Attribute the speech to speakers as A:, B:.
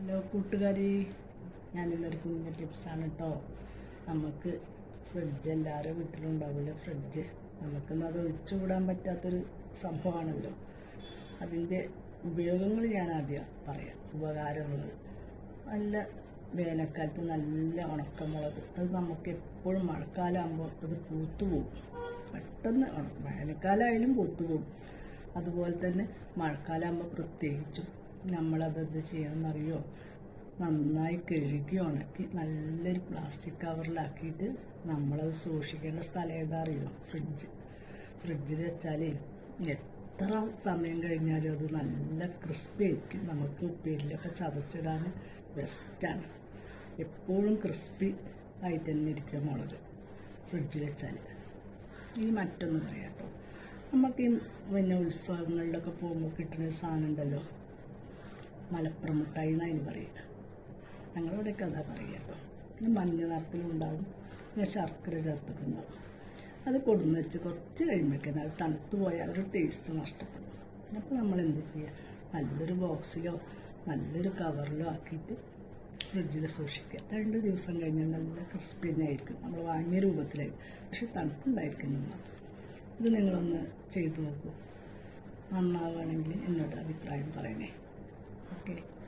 A: Hello കൂട്ടുകാരി ഞാനിന്നൊരു കുഞ്ഞ ടിപ്സാണ് കേട്ടോ നമുക്ക് ഫ്രിഡ്ജ് എല്ലാവരും വീട്ടിലുണ്ടാവില്ല ഫ്രിഡ്ജ് നമുക്കൊന്നും അത് ഒഴിച്ചുകൂടാൻ പറ്റാത്തൊരു സംഭവമാണല്ലോ. അതിന്റെ ഉപയോഗങ്ങൾ ഞാൻ ആദ്യം പറയാം. ഉപകാരങ്ങൾ. നല്ല വേനൽക്കാലത്ത് നല്ല ഉണക്കമുളക്. അത് നമുക്ക് എപ്പോഴും മഴക്കാലമാകുമ്പോൾ അത് പൂത്തു പോകും പെട്ടെന്ന് വേനൽക്കാലമായാലും പൂത്തു പോകും അതുപോലെ തന്നെ മഴക്കാലമാകുമ്പോൾ പ്രത്യേകിച്ചും നമ്മളത് എന്ത് ചെയ്യണമെന്നറിയോ? നന്നായി കഴുകി ഉണക്കി നല്ലൊരു പ്ലാസ്റ്റിക് കവറിലാക്കിയിട്ട് നമ്മളത് സൂക്ഷിക്കേണ്ട സ്ഥലം ഏതാ അറിയോ ഫ്രിഡ്ജ് ഫ്രിഡ്ജിൽ വെച്ചാൽ എത്ര സമയം കഴിഞ്ഞാലും അത് നല്ല ക്രിസ്പി ആയിരിക്കും. നമുക്ക് ഉപ്പേരിലൊക്കെ ചതച്ചിടാൻ ബെസ്റ്റാണ് എപ്പോഴും ക്രിസ്പി ആയിട്ട് തന്നെ ഇരിക്കും മുളക് ഫ്രിഡ്ജിൽ വെച്ചാൽ ഇനി മറ്റൊന്ന് പറയാം കേട്ടോ നമുക്ക് പിന്നെ ഉത്സവങ്ങളിലൊക്കെ പോകുമ്പോൾ കിട്ടുന്ന സാധനം ഉണ്ടല്ലോ. മലപ്പുറം മിഠായി എന്നതിന് പറയുക ഞങ്ങളിവിടെയൊക്കെ അതാ പറയുക കേട്ടോ. പിന്നെ മഞ്ഞ നിറത്തിലുണ്ടാവും പിന്നെ ശർക്കര ചേർത്തിട്ടുണ്ടാവും അത് കൊടുന്ന് വെച്ച് കുറച്ച് കഴിയുമ്പോഴേക്കും അത് തണുത്ത് പോയാൽ ഒരു ടേസ്റ്റ് നഷ്ടപ്പെടും. അപ്പോൾ നമ്മൾ എന്ത് ചെയ്യുക നല്ലൊരു ബോക്സിലോ നല്ലൊരു കവറിലോ ആക്കിയിട്ട് ഫ്രിഡ്ജിൽ സൂക്ഷിക്കുക. രണ്ട് ദിവസം കഴിഞ്ഞാൽ നല്ല ക്രിസ്പി തന്നെ ആയിരിക്കും. നമ്മൾ വാങ്ങിയ രൂപത്തിലായിരിക്കും. പക്ഷെ തണുപ്പുണ്ടായിരിക്കുന്നു മാത്രം. ഇത് നിങ്ങളൊന്ന് ചെയ്തു നോക്കൂ. നന്നാവുകയാണെങ്കിൽ എന്നോട് അഭിപ്രായം പറയണേ. 嗯。